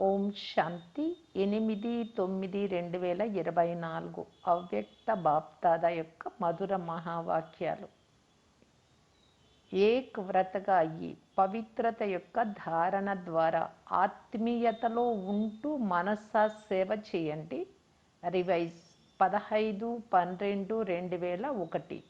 ఓం శాంతి ఎనిమిది తొమ్మిది రెండు వేల ఇరవై నాలుగు అవ్యక్త బాప్దాద యొక్క మధుర మహావాక్యాలు. ఏక్ వ్రతగా అయ్యి పవిత్రత యొక్క ధారణ ద్వారా ఆత్మీయతలో ఉంటూ మనసా సేవ చేయండి. రివైజ్ పదహైదు పన్నెండు రెండు వేల ఒకటి.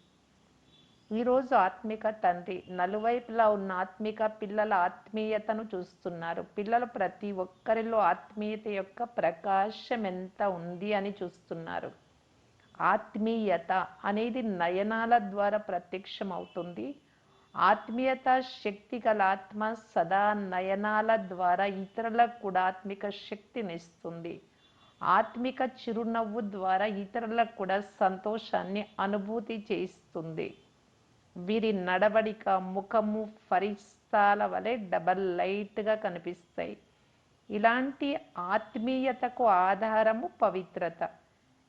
ఈరోజు ఆత్మిక తండ్రి నలువైపులా ఉన్న ఆత్మిక పిల్లల ఆత్మీయతను చూస్తున్నారు. పిల్లలు ప్రతి ఒక్కరిలో ఆత్మీయత యొక్క ప్రకాశం ఎంత ఉంది అని చూస్తున్నారు. ఆత్మీయత అనేది నయనాల ద్వారా ప్రత్యక్షం అవుతుంది ఆత్మీయత శక్తి గల ఆత్మ సదా నయనాల ద్వారా ఇతరులకు కూడా ఆత్మిక శక్తినిస్తుంది ఆత్మిక చిరునవ్వు ద్వారా ఇతరులకు కూడా సంతోషాన్ని అనుభూతి చేయిస్తుంది. వీరి నడవడిక ముఖము ఫరిస్తాల వలె డబల్ లైట్గా కనిపిస్తాయి. ఇలాంటి ఆత్మీయతకు ఆధారము పవిత్రత.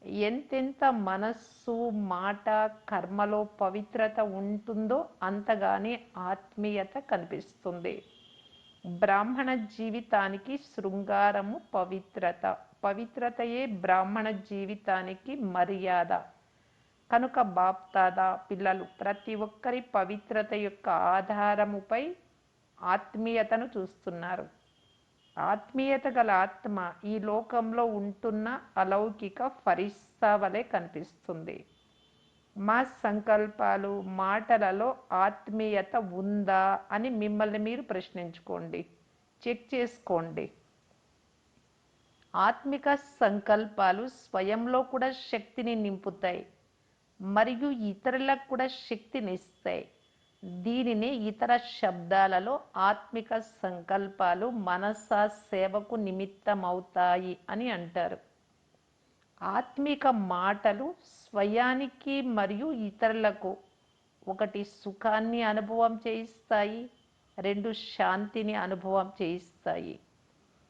ఎంతెంత మనస్సు మాట కర్మలో పవిత్రత ఉంటుందో అంతగానే ఆత్మీయత కనిపిస్తుంది. బ్రాహ్మణ జీవితానికి శృంగారము పవిత్రత. పవిత్రతయే బ్రాహ్మణ జీవితానికి మర్యాద. కనుక బాప్తాదా పిల్లలు ప్రతి ఒక్కరి పవిత్రత యొక్క ఆధారముపై ఆత్మీయతను చూస్తున్నారు. ఆత్మీయత గల ఆత్మ ఈ లోకంలో ఉంటున్న అలౌకిక ఫరిస్తా వలె కనిపిస్తుంది. మా సంకల్పాలు మాటలలో ఆత్మీయత ఉందా అని మిమ్మల్ని మీరు ప్రశ్నించుకోండి. చెక్ చేసుకోండి. ఆత్మిక సంకల్పాలు స్వయంలో కూడా శక్తిని నింపుతాయి. మరియు ఇతరులకు కూడా శక్తినిస్తాయి. దీనిని ఇతర శబ్దాలలో ఆత్మిక సంకల్పాలు మనస సేవకు నిమిత్తమవుతాయి అని అంటారు. ఆత్మిక మాటలు స్వయానికి మరియు ఇతరులకు ఒకటి సుఖాన్ని అనుభవం చేయిస్తాయి రెండు శాంతిని అనుభవం చేయిస్తాయి.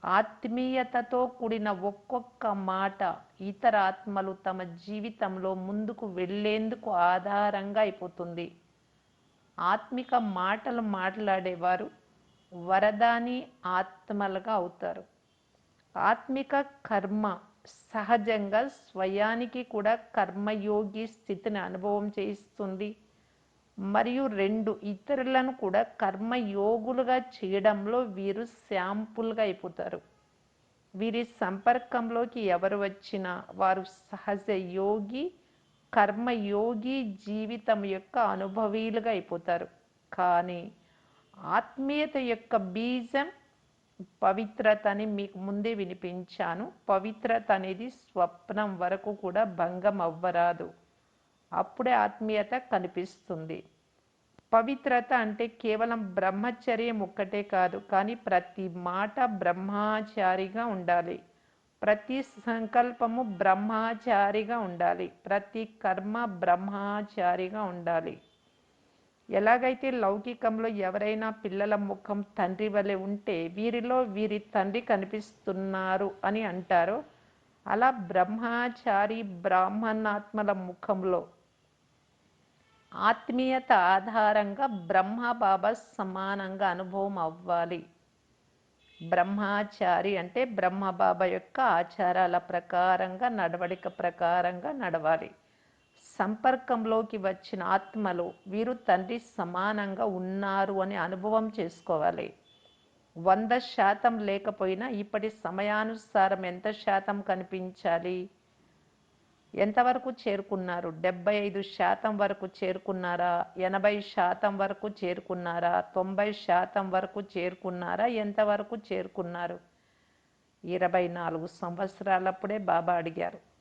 ఆత్మీయతతో కూడిన ఒక్కొక్క మాట ఇతర ఆత్మలు తమ జీవితంలో ముందుకు వెళ్ళేందుకు ఆధారంగా అయిపోతుంది. ఆత్మిక మాటలు మాట్లాడేవారు వరదాని ఆత్మలుగా అవుతారు. ఆత్మిక కర్మ సహజంగా స్వయానికి కూడా కర్మయోగి స్థితిని అనుభవం చేయిస్తుంది. మరియు రెండు ఇతరులను కూడా కర్మయోగులుగా చేయడంలో వీరు శాంపుల్గా అయిపోతారు. వీరి సంపర్కంలోకి ఎవరు వచ్చినా వారు సహజ యోగి కర్మయోగి జీవితం యొక్క అనుభవీలుగా అయిపోతారు. కానీ ఆత్మీయత యొక్క బీజం పవిత్రత అని మీకు ముందే వినిపించాను. పవిత్రత అనేది స్వప్నం వరకు కూడా భంగం అవ్వరాదు. అప్పుడే ఆత్మీయత కనిపిస్తుంది. పవిత్రత అంటే కేవలం బ్రహ్మచర్యం ఒక్కటే కాదు కానీ ప్రతి మాట బ్రహ్మచారిగా ఉండాలి. ప్రతి సంకల్పము బ్రహ్మచారిగా ఉండాలి. ప్రతి కర్మ బ్రహ్మచారిగా ఉండాలి. ఎలాగైతే లౌకికంలో ఎవరైనా పిల్లల ముఖం తండ్రి వలె ఉంటే వీరిలో వీరి తండ్రి కనిపిస్తున్నారు అని అంటారో అలా బ్రహ్మచారి బ్రాహ్మణాత్మల ముఖంలో ఆత్మీయత ఆధారంగా బ్రహ్మ బాబా సమానంగా అనుభవం అవ్వాలి. బ్రహ్మచారి అంటే బ్రహ్మ బాబా యొక్క ఆచారాల ప్రకారంగా నడవడిక ప్రకారంగా నడవాలి. సంపర్కంలోకి వచ్చిన ఆత్మలు వీరు తండ్రి సమానంగా ఉన్నారు అని అనుభవం చేసుకోవాలి. వంద శాతం లేకపోయినా ఇప్పటి సమయానుసారం ఎంత శాతం కనిపించాలి? ఎంతవరకు చేరుకున్నారు? డెబ్బై ఐదు శాతం వరకు చేరుకున్నారా? ఎనభై శాతం వరకు చేరుకున్నారా? తొంభై శాతం వరకు చేరుకున్నారా? ఎంతవరకు చేరుకున్నారు? ఇరవై నాలుగు సంవత్సరాలప్పుడే బాబా అడిగారు.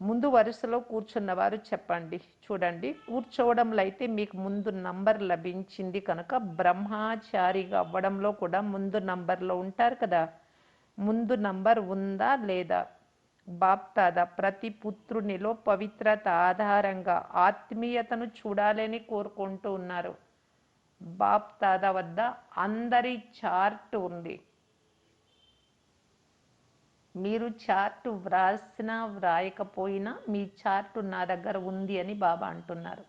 ముందు వరుసలో కూర్చున్నవారు చెప్పండి. చూడండి. కూర్చోవడంలో అయితే మీకు ముందు నంబర్ లభించింది కనుక బ్రహ్మచారిగా అవ్వడంలో కూడా ముందు నంబర్లో ఉంటారు కదా. ముందు నంబర్ ఉందా లేదా? బాప్తాద? ప్రతి పుత్రునిలో పవిత్రత ఆధారంగా ఆత్మీయతను చూడాలని కోరుకుంటూ ఉన్నారు. బాప్తాద వద్ద అందరి చార్ట్ ఉంది. మీరు చార్టు వ్రాసినా వ్రాయకపోయినా మీ చార్టు నా దగ్గర ఉంది అని బాబా అంటున్నారు.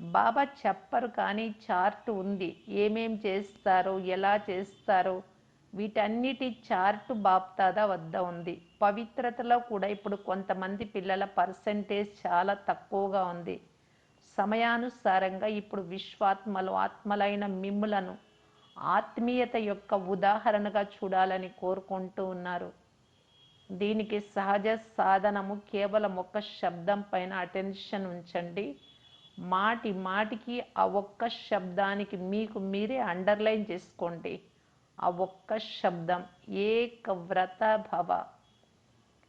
బాబా చెప్పరు కానీ చార్ట్ ఉంది. ఏమేం చేస్తారో ఎలా చేస్తారో వీటన్నిటి చార్టు బాప్తాదా వద్ద ఉంది. పవిత్రతలో కూడా ఇప్పుడు కొంతమంది పిల్లల పర్సంటేజ్ చాలా తక్కువగా ఉంది. సమయానుసారంగా ఇప్పుడు విశ్వాత్మలు ఆత్మలైన మిమ్ములను ఆత్మీయత యొక్క ఉదాహరణగా చూడాలని కోరుకుంటూ ఉన్నారు. దీనికి సహజ సాధనము కేవలం ఒక్క శబ్దం పైన అటెన్షన్ ఉంచండి. మాటి మాటికి ఆ ఒక్క శబ్దానికి మీకు మీరే అండర్లైన్ చేసుకోండి. ఆ ఒక్క శబ్దం ఏకవ్రత భవ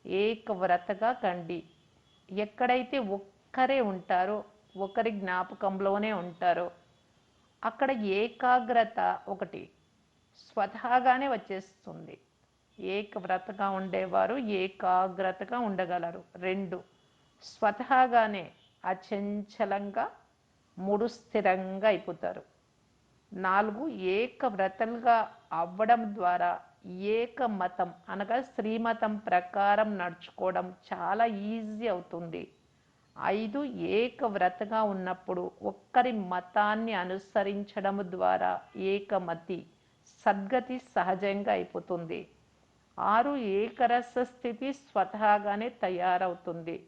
ఏకవ్రతగా కండి. ఎక్కడైతే ఒక్కరే ఉంటారో ఒకరి జ్ఞాపకంలోనే ఉంటారో అక్కడ ఏకాగ్రత ఒకటి స్వతహాగానే వచ్చేస్తుంది. ఏకవ్రతగా ఉండేవారు ఏకాగ్రతగా ఉండగలరు. రెండు స్వతహాగానే అచంచలంగా మూడు స్థిరంగా అయిపోతారు. నాలుగు ఏకవ్రతలుగా అవ్వడం ద్వారా ఏక మతం అనగా శ్రీమతం ప్రకారం నడుచుకోవడం చాలా ఈజీ అవుతుంది. ఐదు ఏకవ్రతగా ఉన్నప్పుడు ఒక్కరి మతాన్ని అనుసరించడం ద్వారా ఏకమతి సద్గతి సహజంగా అయిపోతుంది. ఆరు ఏకరస స్థితి స్వతహాగానే తయారవుతుంది.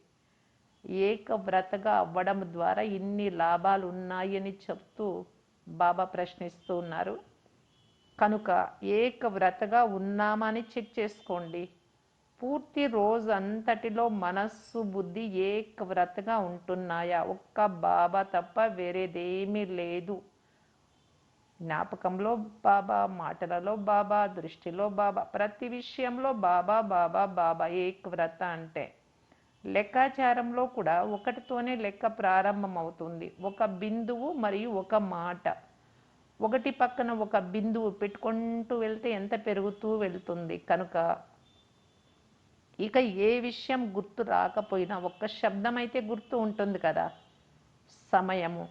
ఏకవ్రతగా అవ్వడం ద్వారా ఇన్ని లాభాలు ఉన్నాయని చెప్తూ బాబా ప్రశ్నిస్తూ ఉన్నారు. కనుక ఏకవ్రతగా ఉన్నామని చెక్ చేసుకోండి. పూర్తి రోజు అంతటిలో మనస్సు బుద్ధి ఏకవ్రతగా ఉంటున్నాయా? ఒక్క బాబా తప్ప వేరేదేమీ లేదు. జ్ఞాపకంలో బాబా మాటలలో బాబా దృష్టిలో బాబా ప్రతి విషయంలో బాబా బాబా బాబా ఏకవ్రత అంటే. లెక్కాచారంలో కూడా ఒకటితోనే లెక్క ప్రారంభమవుతుంది. ఒక బిందువు మరియు ఒక మాట. ఒకటి పక్కన ఒక బిందువు పెట్టుకుంటూ వెళ్తే ఎంత పెరుగుతూ వెళ్తుంది? కనుక ఇక ఏ విషయం గుర్తు రాకపోయినా ఒక్క శబ్దం అయితే గుర్తు ఉంటుంది కదా? సమయము.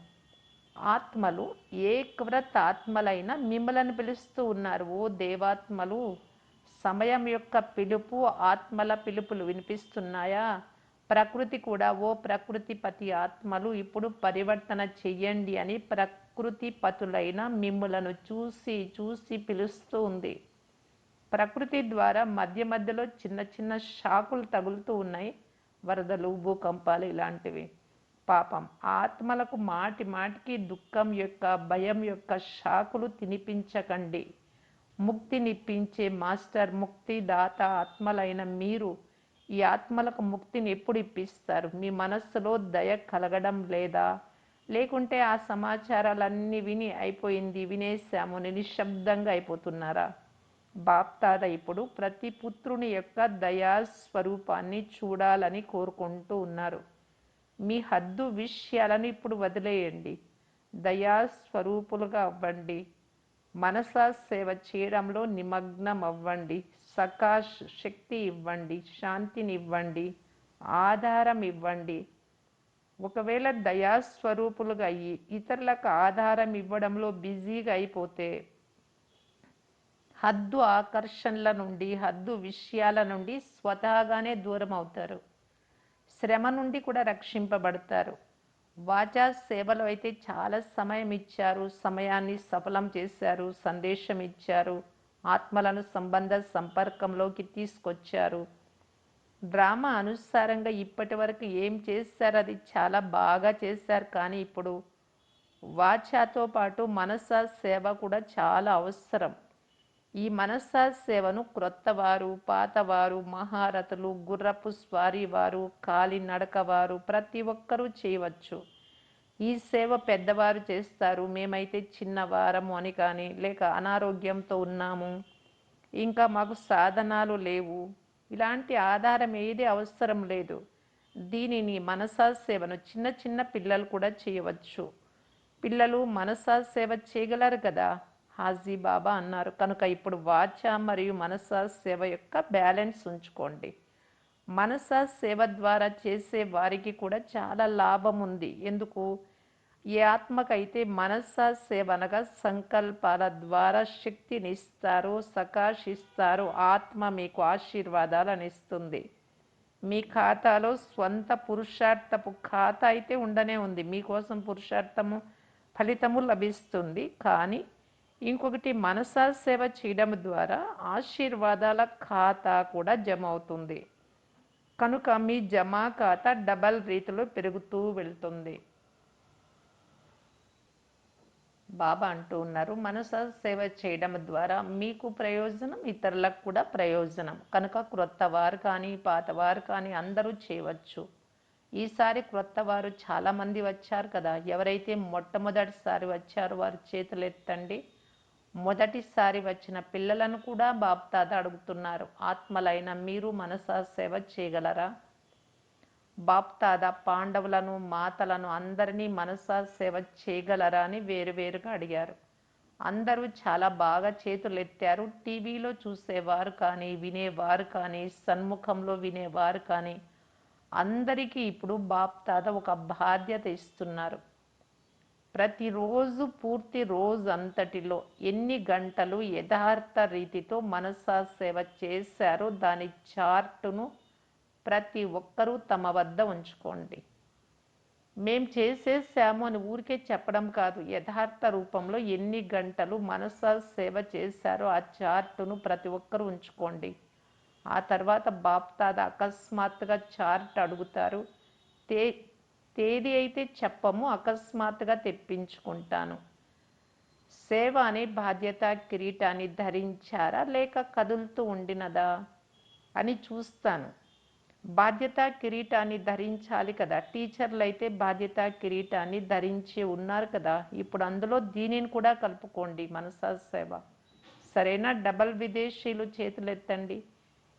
ఆత్మలు ఏకవ్రత ఆత్మలైన మిమ్మలను పిలుస్తూ ఉన్నారు. ఓ దేవాత్మలు సమయం యొక్క పిలుపు ఆత్మల పిలుపులు వినిపిస్తున్నాయా? ప్రకృతి కూడా ఓ ప్రకృతిపతి ఆత్మలు ఇప్పుడు పరివర్తన చెయ్యండి అని ప్రకృతిపతులైన మిమ్ములను చూసి చూసి పిలుస్తూ ఉంది. ప్రకృతి ద్వారా మధ్య మధ్యలో చిన్న చిన్న షాకులు తగులుతూ ఉన్నాయి. వరదలు భూకంపాలు ఇలాంటివి. పాపం. ఆత్మలకు మాటి మాటికి దుఃఖం యొక్క భయం యొక్క షాకులు తినిపించకండి. ముక్తినిప్పించే మాస్టర్ ముక్తి దాత ఆత్మలైన మీరు ఈ ఆత్మలకు ముక్తిని ఎప్పుడు ఇప్పిస్తారు? మీ మనస్సులో దయ కలగడం లేదా? లేకుంటే ఆ సమాచారాలన్నీ విని అయిపోయింది వినేశాము నిశ్శబ్దంగా అయిపోతున్నారా? బాప్తాద ఇప్పుడు ప్రతి పుత్రుని యొక్క దయా స్వరూపాన్ని చూడాలని కోరుకుంటూ ఉన్నారు. మీ హద్దు విషయాలను ఇప్పుడు వదిలేయండి. దయా స్వరూపులుగా అవ్వండి. మనసా సేవ చేయడంలో నిమగ్నం అవ్వండి సకాష్ శక్తి ఇవ్వండి. శాంతిని ఇవ్వండి. ఆధారం ఇవ్వండి. ఒకవేళ దయాస్వరూపులుగా అయ్యి ఇతరులకు ఆధారం ఇవ్వడంలో బిజీగా అయిపోతే హద్దు ఆకర్షణల నుండి హద్దు విషయాల నుండి స్వతహాగానే దూరం అవుతారు శ్రమ నుండి కూడా రక్షింపబడతారు. వాచా సేవలో అయితే చాలా సమయం ఇచ్చారు. సమయాన్ని సఫలం చేశారు. సందేశం ఇచ్చారు. ఆత్మలను సంబంధ సంపర్కంలోకి తీసుకొచ్చారు. డ్రామా అనుసారంగా ఇప్పటి వరకు ఏం చేశారు? అది చాలా బాగా చేశారు. కానీ ఇప్పుడు వాచాతో పాటు మనస సేవ కూడా చాలా అవసరం. ఈ మనసా సేవను క్రొత్తవారు పాతవారు మహారథులు గుర్రపు స్వారీ వారు కాలినడకవారు ప్రతి ఒక్కరూ చేయవచ్చు. ఈ సేవ పెద్దవారు చేస్తారు. మేమైతే చిన్నవారము అని కానీ లేక అనారోగ్యంతో ఉన్నాము. ఇంకా మాకు సాధనాలు లేవు. ఇలాంటి ఆధారం ఏది అవసరం లేదు. దీనిని మనసా సేవను చిన్న చిన్న పిల్లలు కూడా చేయవచ్చు. పిల్లలు మనసా సేవ చేయగలరు కదా? హాజీ బాబా అన్నారు. కనుక ఇప్పుడు వాచ మరియు మనస సేవ యొక్క బ్యాలెన్స్ ఉంచుకోండి. మనస సేవ ద్వారా చేసే వారికి కూడా చాలా లాభం ఉంది. ఎందుకు? ఏ ఆత్మకైతే మనస సేవ అనగా సంకల్పాల ద్వారా శక్తిని ఇస్తారో సకాశిస్తారో ఆత్మ మీకు ఆశీర్వాదాలను ఇస్తుంది మీ ఖాతాలో స్వంత పురుషార్థపు ఖాతా అయితే ఉండనే ఉంది. మీకోసం పురుషార్థము ఫలితము లభిస్తుంది. కానీ ఇంకొకటి మనసా సేవ చేయడం ద్వారా ఆశీర్వాదాల ఖాతా కూడా జమ అవుతుంది కనుక మీ జమా ఖాతా డబల్ రీతిలో పెరుగుతూ వెళ్తుంది. బాబా అంటూ ఉన్నారు మనస సేవ చేయడం ద్వారా మీకు ప్రయోజనం ఇతరులకు కూడా ప్రయోజనం. కనుక క్రొత్త వారు కానీ పాతవారు కానీ అందరూ చేయవచ్చు. ఈసారి క్రొత్త వారు చాలామంది వచ్చారు కదా ఎవరైతే మొట్టమొదటిసారి వచ్చారో వారు చేతులు ఎత్తండి. మొదటిసారి వచ్చిన పిల్లలను కూడా బాప్తాద అడుగుతున్నారు. ఆత్మలైన మీరు మనసా సేవ చేయగలరా? బాప్తాద పాండవులను మాతలను అందరినీ మనసా సేవ చేయగలరా అని వేరువేరుగా అడిగారు. అందరూ చాలా బాగా చేతులు ఎత్తారు టీవీలో చూసేవారు కానీ వినేవారు కానీ సన్ముఖంలో వినేవారు కానీ అందరికీ ఇప్పుడు బాప్తాద ఒక బాధ్యత ఇస్తున్నారు. ప్రతిరోజు పూర్తి రోజు అంతటిలో ఎన్ని గంటలు యథార్థ రీతితో మనసా సేవ చేశారో దాని చార్టును ప్రతి ఒక్కరూ తమ వద్ద ఉంచుకోండి. మేం చేసేసాము అని ఊరికే చెప్పడం కాదు. యథార్థ రూపంలో ఎన్ని గంటలు మనసా సేవ చేశారో ఆ చార్టును ప్రతి ఒక్కరూ ఉంచుకోండి. ఆ తర్వాత బాప్తాద అకస్మాత్తుగా చార్ట్ అడుగుతారు. తే తేదీ అయితే చెప్పము అకస్మాత్తుగా తెప్పించుకుంటాను. సేవ అనే బాధ్యత కిరీటాన్ని ధరించారా లేక కదులుతూ ఉండినదా అని చూస్తాను. బాధ్యత కిరీటాన్ని ధరించాలి కదా. టీచర్లు అయితే బాధ్యత కిరీటాన్ని ధరించి ఉన్నారు కదా. ఇప్పుడు అందులో దీనిని కూడా కలుపుకోండి మనసా సేవ. సరైన? డబల్ విదేశీయులు చేతులెత్తండి.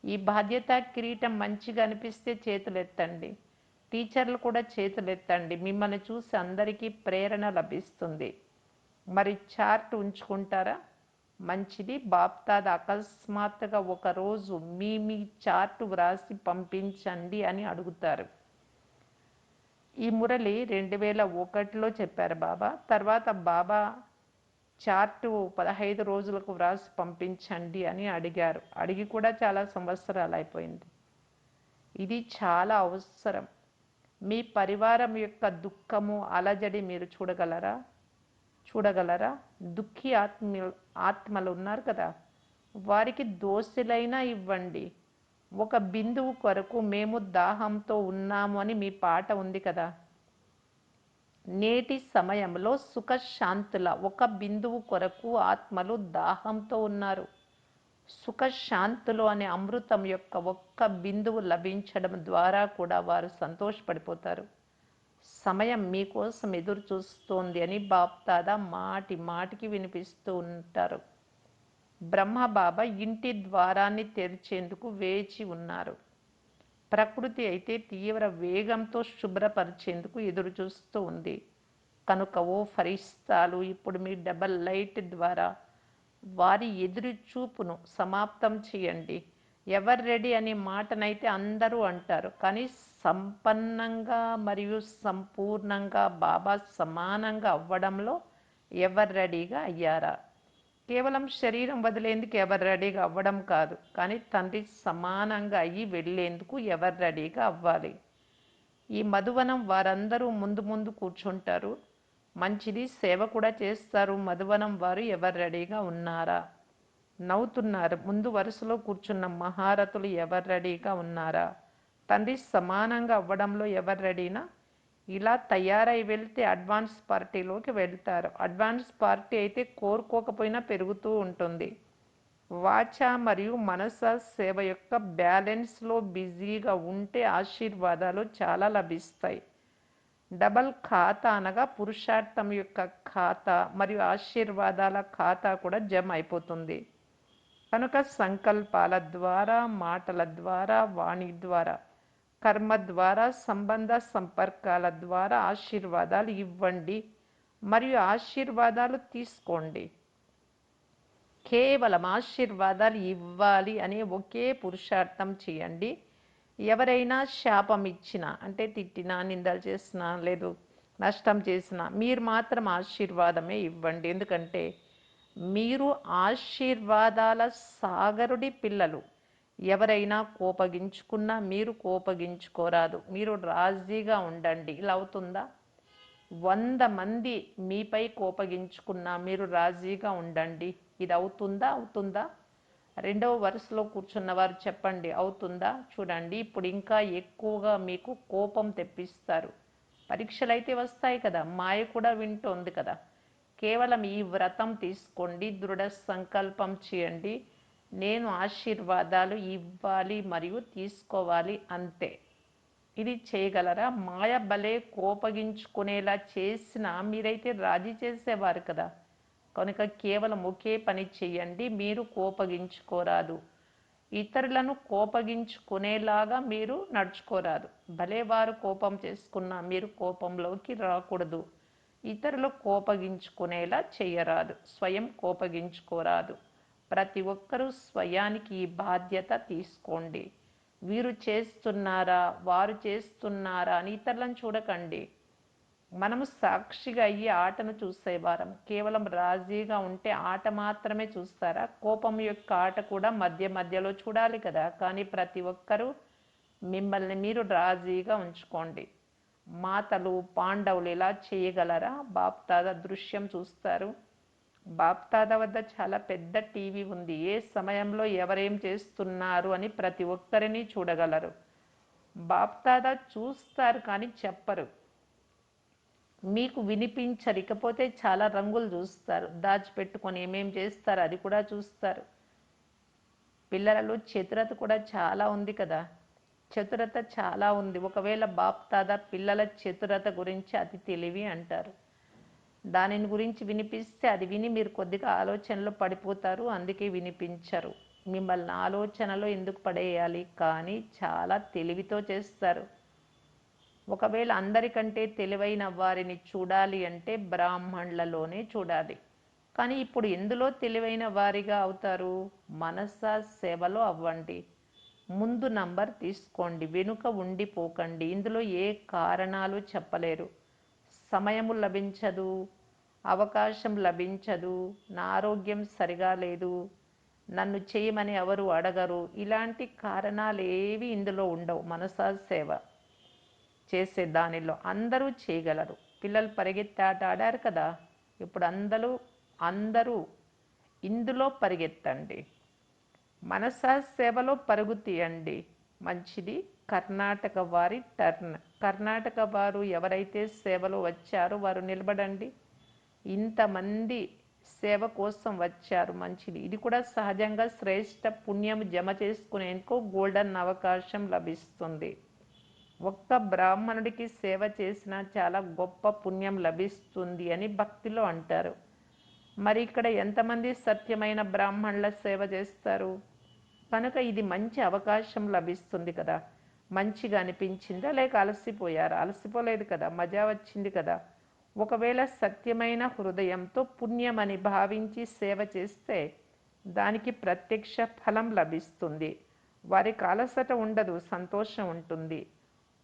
ఈ బాధ్యత కిరీటం మంచిగా అనిపిస్తే చేతులెత్తండి. టీచర్లు కూడా చేతులెత్తండి. మిమ్మల్ని చూసి అందరికీ ప్రేరణ లభిస్తుంది. మరి చార్ట్ ఉంచుకుంటారా? మంచిది. బాప్తాద అకస్మాత్తుగా ఒకరోజు మీ మీ చార్ట్ వ్రాసి పంపించండి అని అడుగుతారు. ఈ మురళి రెండు వేల ఒకటిలో చెప్పారు బాబా. తర్వాత బాబా చార్టు పదహైదు రోజులకు వ్రాసి పంపించండి అని అడిగారు. అడిగి కూడా చాలా సంవత్సరాలు అయిపోయింది. ఇది చాలా అవసరం. మీ పరివారం యొక్క దుఃఖము అలజడి మీరు చూడగలరా? చూడగలరా? దుఃఖి ఆత్మ ఆత్మలు ఉన్నారు కదా. వారికి దోశలైనా ఇవ్వండి. ఒక బిందువు కొరకు మేము దాహంతో ఉన్నాము అని మీ పాట ఉంది కదా. నేటి సమయంలో సుఖశాంతుల ఒక బిందువు కొరకు ఆత్మలు దాహంతో ఉన్నారు. సుఖశాంతులు అనే అమృతం యొక్క ఒక్క బిందువు లభించడం ద్వారా కూడా వారు సంతోషపడిపోతారు. సమయం మీకోసం ఎదురు చూస్తోంది అని బాప్తాద మాటి మాటికి వినిపిస్తూ ఉంటారు. బ్రహ్మ బాబా ఇంటి ద్వారాన్ని తెరిచేందుకు వేచి ఉన్నారు. ప్రకృతి అయితే తీవ్ర వేగంతో శుభ్రపరిచేందుకు ఎదురు చూస్తూ ఉంది. కనుక ఓ ఫరిస్తాలు ఇప్పుడు మీ డబల్ లైట్ ద్వారా వారి ఎదురు చూపును సమాప్తం చేయండి. ఎవరు రెడీ అనే మాటనైతే అందరూ అంటారు. కానీ సంపన్నంగా మరియు సంపూర్ణంగా బాబా సమానంగా అవ్వడంలో ఎవరు రెడీగా అయ్యారా? కేవలం శరీరం వదిలేందుకు ఎవరు రెడీగా అవ్వడం కాదు. కానీ తండ్రి సమానంగా అయ్యి వెళ్ళేందుకు ఎవరు రెడీగా అవ్వాలి? ఈ మధువనం వారందరూ ముందు ముందు కూర్చుంటారు. మంచిది సేవ కూడా చేస్తారు. మధువనం వారు ఎవరు రెడీగా ఉన్నారా? నవ్వుతున్నారు. ముందు వరుసలో కూర్చున్న మహారథులు ఎవరు రెడీగా ఉన్నారా? తండ్రి సమానంగా అవ్వడంలో ఎవరు రెడీనా? ఇలా తయారై వెళ్తే అడ్వాన్స్ పార్టీలోకి వెళ్తారు. అడ్వాన్స్ పార్టీ అయితే కోరుకోకపోయినా పెరుగుతూ ఉంటుంది. వాచ మరియు మనస సేవ యొక్క బ్యాలెన్స్లో బిజీగా ఉంటే ఆశీర్వాదాలు చాలా లభిస్తాయి. డబల్ ఖాతా అనగా పురుషార్థం యొక్క ఖాతా మరియు ఆశీర్వాదాల ఖాతా కూడా జమ అయిపోతుంది. కనుక సంకల్పాల ద్వారా మాటల ద్వారా వాణి ద్వారా కర్మ ద్వారా సంబంధ సంపర్కాల ద్వారా ఆశీర్వాదాలు ఇవ్వండి. మరియు ఆశీర్వాదాలు తీసుకోండి. కేవలం ఆశీర్వాదాలు ఇవ్వాలి అనే ఒకే పురుషార్థం చేయండి. ఎవరైనా శాపం ఇచ్చినా అంటే తిట్టినా నిందలు చేసినా లేదు నష్టం చేసినా మీరు మాత్రం ఆశీర్వాదమే ఇవ్వండి. ఎందుకంటే మీరు ఆశీర్వాదాల సాగరుడి పిల్లలు. ఎవరైనా కోపగించుకున్నా మీరు కోపగించుకోరాదు. మీరు రాజీగా ఉండండి. ఇలా అవుతుందా? వంద మంది మీపై కోపగించుకున్నా మీరు రాజీగా ఉండండి. ఇది అవుతుందా? అవుతుందా? రెండవ వరుసలో కూర్చున్న వారు చెప్పండి అవుతుందా? చూడండి ఇప్పుడు ఇంకా ఎక్కువగా మీకు కోపం తెప్పిస్తారు. పరీక్షలు అయితే వస్తాయి కదా మాయ కూడా వింటోంది కదా. కేవలం ఈ వ్రతం తీసుకోండి దృఢ సంకల్పం చేయండి. నేను ఆశీర్వాదాలు ఇవ్వాలి మరియు తీసుకోవాలి అంతే. ఇది చేయగలరా? మాయ భలే కోపగించుకునేలా చేసినా మీరైతే రాజీ చేసేవారు కదా. కనుక కేవలం ఒకే పని చేయండి మీరు కోపగించుకోరాదు. ఇతరులను కోపగించుకునేలాగా మీరు నడుచుకోరాదు. భలే వారు కోపం చేసుకున్నా మీరు కోపంలోకి రాకూడదు. ఇతరులు కోపగించుకునేలా చేయరాదు. స్వయం కోపగించుకోరాదు. ప్రతి ఒక్కరూ స్వయానికి ఈ బాధ్యత తీసుకోండి. వీరు చేస్తున్నారా వారు చేస్తున్నారా అని ఇతరులను చూడకండి. మనము సాక్షిగా అయ్యి ఆటను చూసేవారం కేవలం రాజీగా ఉంటే ఆట మాత్రమే చూస్తారా? కోపం యొక్క ఆట కూడా మధ్య మధ్యలో చూడాలి కదా. కానీ ప్రతి ఒక్కరూ మిమ్మల్ని మీరు రాజీగా ఉంచుకోండి. మాతలు పాండవులు ఇలా చేయగలరా? బాప్తాద దృశ్యం చూస్తారు. బాప్తాద వద్ద చాలా పెద్ద టీవీ ఉంది. ఏ సమయంలో ఎవరేం చేస్తున్నారు అని ప్రతి ఒక్కరిని చూడగలరు. బాప్తాద చూస్తారు కానీ చెప్పరు. మీకు వినిపించరు ఇకపోతే చాలా రంగులు చూస్తారు. దాచిపెట్టుకొని ఏమేం చేస్తారు అది కూడా చూస్తారు. పిల్లలలో చతురత కూడా చాలా ఉంది కదా. చతురత చాలా ఉంది. ఒకవేళ బాప్తాద పిల్లల చతురత గురించి అతి తెలివి అంటారు. దానిని గురించి వినిపిస్తే అది విని మీరు కొద్దిగా ఆలోచనలో పడిపోతారు. అందుకే వినిపించరు. మిమ్మల్ని ఆలోచనలో ఎందుకు పడేయాలి? కానీ చాలా తెలివితో చేస్తారు. ఒకవేళ అందరికంటే తెలివైన వారిని చూడాలి అంటే బ్రాహ్మణులలోనే చూడాలి. కానీ ఇప్పుడు ఎందులో తెలివైన వారిగా అవుతారు? మనస సేవలో అవ్వండి. ముందు నంబర్ తీసుకోండి. వెనుక ఉండిపోకండి ఇందులో ఏ కారణాలు చెప్పలేరు. సమయము లభించదు. అవకాశం లభించదు. నా ఆరోగ్యం సరిగా లేదు. నన్ను చేయమని ఎవరు అడగరు. ఇలాంటి కారణాలు ఏవి ఇందులో ఉండవు. మనసా సేవ. చేసే దానిలో అందరూ చేయగలరు. పిల్లలు పరిగెత్తాట ఆడారు కదా? ఇప్పుడు అందరూ అందరూ ఇందులో పరిగెత్తండి. మనస సేవలో పరుగు తీయండి. మంచిది కర్ణాటక వారి టర్న్. కర్ణాటక వారు ఎవరైతే సేవలో వచ్చారో వారు నిలబడండి. ఇంతమంది సేవ కోసం వచ్చారు మంచిది. ఇది కూడా సహజంగా శ్రేష్ట పుణ్యం జమ చేసుకునేందుకు గోల్డెన్ అవకాశం లభిస్తుంది. ఒక్క బ్రాహ్మణుడికి సేవ చేసినా చాలా గొప్ప పుణ్యం లభిస్తుంది అని భక్తిలో అంటారు. మరి ఇక్కడ ఎంతమంది సత్యమైన బ్రాహ్మణుల సేవ చేస్తారు? కనుక ఇది మంచి అవకాశం లభిస్తుంది కదా. మంచిగా అనిపించిందా లేక అలసిపోయారా? అలసిపోలేదు కదా మజా వచ్చింది కదా. ఒకవేళ సత్యమైన హృదయంతో పుణ్యమని భావించి సేవ చేస్తే దానికి ప్రత్యక్ష ఫలం లభిస్తుంది. వారికి అలసట ఉండదు సంతోషం ఉంటుంది.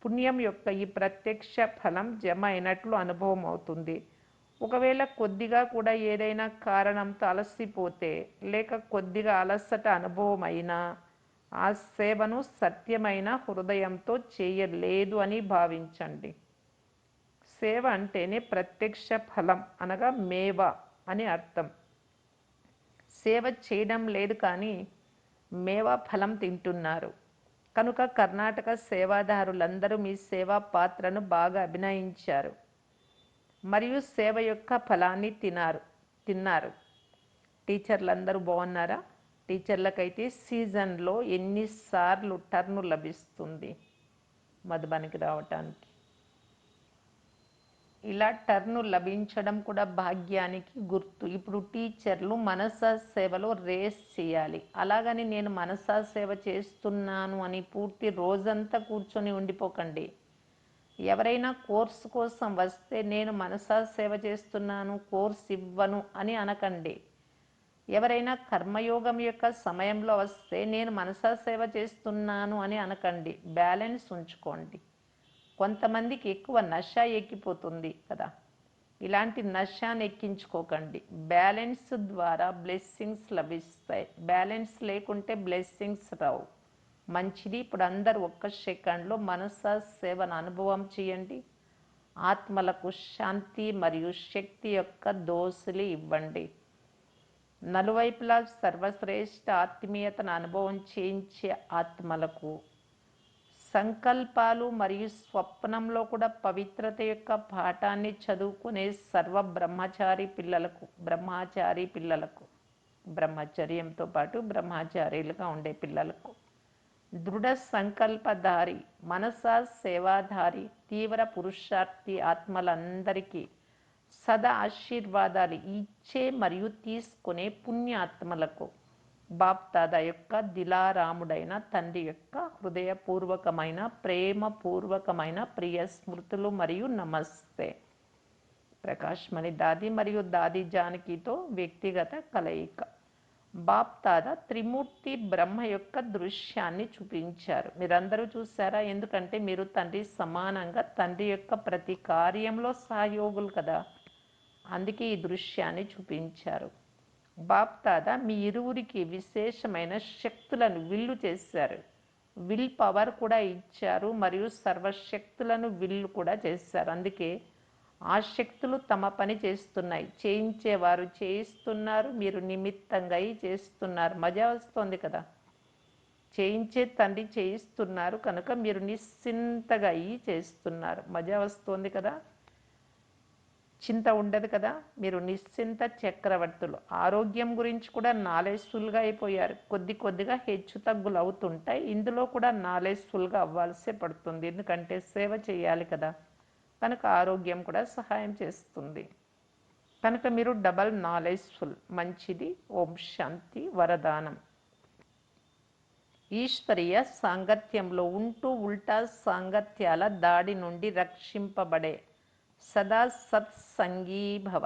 పుణ్యం యొక్క ఈ ప్రత్యక్ష ఫలం జమ అయినట్లు అనుభవం అవుతుంది. ఒకవేళ కొద్దిగా కూడా ఏదైనా కారణంతో అలసిపోతే లేక కొద్దిగా అలసట అనుభవం అయినా ఆ సేవను సత్యమైన హృదయంతో చేయలేదు అని భావించండి. సేవ అంటేనే ప్రత్యక్ష ఫలం అనగా మేవ అని అర్థం. సేవ చేయడం లేదు కానీ మేవా ఫలం తింటున్నారు. కనుక కర్ణాటక సేవాదారులందరూ మీ సేవా పాత్రను బాగా అభినయించారు. మరియు సేవ యొక్క ఫలాన్ని తినారు తిన్నారు. టీచర్లందరూ బాగున్నారా? టీచర్లకైతే సీజన్లో ఎన్నిసార్లు టర్ను లభిస్తుంది. మధుబనికి రావటానికి. ఇలా టర్ను లభించడం కూడా భాగ్యానికి గుర్తు. ఇప్పుడు టీచర్లు మనసా సేవలో రేస్ చేయాలి. అలాగని నేను మనసా సేవ చేస్తున్నాను అని పూర్తి రోజంతా కూర్చొని ఉండిపోకండి. ఎవరైనా కోర్సు కోసం వస్తే నేను మనసా సేవ చేస్తున్నాను కోర్స్ ఇవ్వను అని అనకండి. ఎవరైనా కర్మయోగం యొక్క సమయంలో వస్తే నేను మనసా సేవ చేస్తున్నాను అని అనకండి. బ్యాలెన్స్ ఉంచుకోండి. కొంతమందికి ఎక్కువ నష ఎక్కిపోతుంది కదా. ఇలాంటి నషాన్ని ఎక్కించుకోకండి. బ్యాలెన్స్ ద్వారా బ్లెస్సింగ్స్ లభిస్తాయి. బ్యాలెన్స్ లేకుంటే బ్లెస్సింగ్స్ రావు. మంచిది. ఇప్పుడు అందరు ఒక్క సెకండ్లో మనస సేవను అనుభవం చేయండి. ఆత్మలకు శాంతి మరియు శక్తి యొక్క దోసులు ఇవ్వండి. నలువైపులా సర్వశ్రేష్ఠ ఆత్మీయతను అనుభవం చేయించే ఆత్మలకు సంకల్పాలు మరియు స్వప్నంలో కూడా పవిత్రత యొక్క పాఠాన్ని చదువుకునే సర్వ బ్రహ్మచారి పిల్లలకు బ్రహ్మచారి పిల్లలకు బ్రహ్మచర్యంతో పాటు బ్రహ్మచారీలుగా ఉండే పిల్లలకు. దృఢ సంకల్పధారి మనసా సేవాధారి తీవ్ర పురుషార్థి ఆత్మలందరికీ సదా ఆశీర్వాదాలు ఇచ్చే మరియు తీసుకునే పుణ్యాత్మలకు బాప్దాద యొక్క దిలారాముడైన తండ్రి యొక్క హృదయపూర్వకమైన ప్రేమపూర్వకమైన ప్రియ స్మృతులు మరియు నమస్తే. ప్రకాష్మణి దాది మరియు దాది జానకితో వ్యక్తిగత కలయిక. బాప్తాద త్రిమూర్తి బ్రహ్మ యొక్క దృశ్యాన్ని చూపించారు. మీరందరూ చూసారా ఎందుకంటే మీరు తండ్రి సమానంగా తండ్రి యొక్క ప్రతి కార్యంలో సహయోగులు కదా. అందుకే ఈ దృశ్యాన్ని చూపించారు. బాప్దాద మీ ఇరువురికి విశేషమైన శక్తులను విల్లు చేశారు. విల్ పవర్ కూడా ఇచ్చారు మరియు సర్వశక్తులను విల్లు కూడా చేశారు. అందుకే ఆ శక్తులు తమ పని చేస్తున్నాయి. చేయించేవారు చేయిస్తున్నారు మీరు నిమిత్తంగా చేస్తున్నారు. మజా వస్తుంది కదా. చేయించే తండ్రి చేయిస్తున్నారు కనుక మీరు నిశ్చింతగా చేస్తున్నారు. మజా వస్తుంది కదా. చింత ఉండదు కదా? మీరు నిశ్చింత చక్రవర్తులు. ఆరోగ్యం గురించి కూడా నాలెడ్జ్ఫుల్గా అయిపోయారు. కొద్ది కొద్దిగా హెచ్చు తగ్గులు అవుతుంటాయి. ఇందులో కూడా నాలెడ్జ్ఫుల్గా అవ్వాల్సే పడుతుంది. ఎందుకంటే సేవ చేయాలి కదా. కనుక ఆరోగ్యం కూడా సహాయం చేస్తుంది. కనుక మీరు డబల్ నాలెడ్జ్ఫుల్ మంచిది. ఓం శాంతి. వరదానం. ఈశ్వరీయ సాంగత్యంలో ఉంటూ ఉల్టా సాంగత్యాల దాడి నుండి రక్షింపబడే సదా సత్సంగీభవ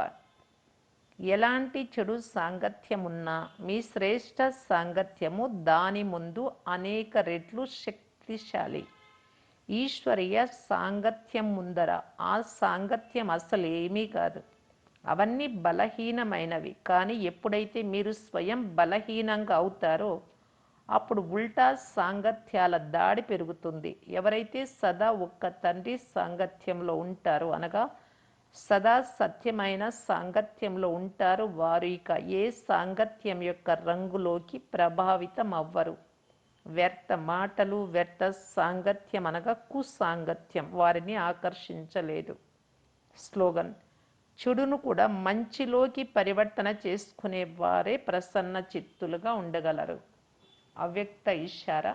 ఎలాంటి చెడు సాంగత్యమున్నా మీ శ్రేష్ట సాంగత్యము దాని ముందు అనేక రెట్లు శక్తిశాలి. ఈశ్వరీయ సాంగత్యం ముందర ఆ సాంగత్యం అసలు ఏమీ కాదు. అవన్నీ బలహీనమైనవి. కానీ ఎప్పుడైతే మీరు స్వయం బలహీనంగా అవుతారో అప్పుడు ఉల్టా సాంగత్యాల దాడి పెరుగుతుంది. ఎవరైతే సదా ఒక్క తండ్రి సాంగత్యంలో ఉంటారో అనగా సదా సత్యమైన సాంగత్యంలో ఉంటారు వారు ఇక ఏ సాంగత్యం యొక్క రంగులోకి ప్రభావితం అవ్వరు వ్యర్థ మాటలు వ్యర్థ సాంగత్యం అనగా కుసాంగత్యం. వారిని ఆకర్షించలేదు. స్లోగన్ చెడును కూడా మంచిలోకి పరివర్తన చేసుకునే వారే ప్రసన్న చిత్తులుగా ఉండగలరు. అవ్యక్త ఇషారా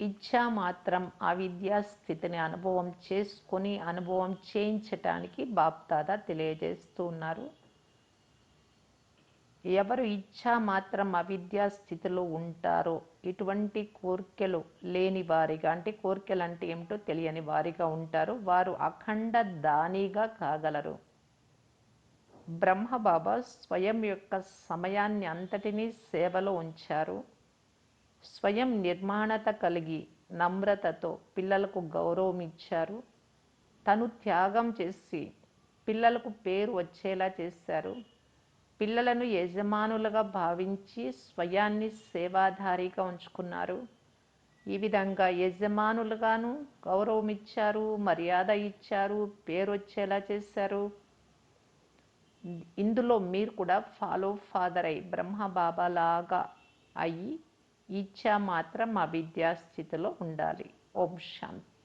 ఇచ్చా మాత్రం అవిద్యా స్థితిని అనుభవం చేసుకొని అనుభవం చేయించటానికి బాప్దాదా తెలియజేస్తూ ఉన్నారు. ఎవరు ఇచ్చా మాత్రం అవిద్యా స్థితిలో ఉంటారో ఇటువంటి కోరికలు లేని వారిగా అంటే కోరికలు అంటే ఏమిటో తెలియని వారిగా ఉంటారు. వారు అఖండ దానిగా కాగలరు. బ్రహ్మబాబా స్వయం యొక్క సమయాన్ని అంతటినీ సేవలో ఉంచారు. స్వయం నిర్మాణత కలిగి నమ్రతతో పిల్లలకు గౌరవం ఇచ్చారు తను త్యాగం చేసి పిల్లలకు పేరు వచ్చేలా చేశారు. పిల్లలను యజమానులుగా భావించి స్వయాన్ని సేవాధారిగా ఉంచుకున్నారు. ఈ విధంగా యజమానులుగాను గౌరవం ఇచ్చారు మర్యాద ఇచ్చారు పేరు వచ్చేలా చేశారు. ఇందులో మీరు కూడా ఫాలో ఫాదర్ అయి బ్రహ్మ బాబా లాగా అయ్యి ఇచ్చా మాత్రం అవిద్యా స్థితిలో ఉండాలి. ఓం శాంతి.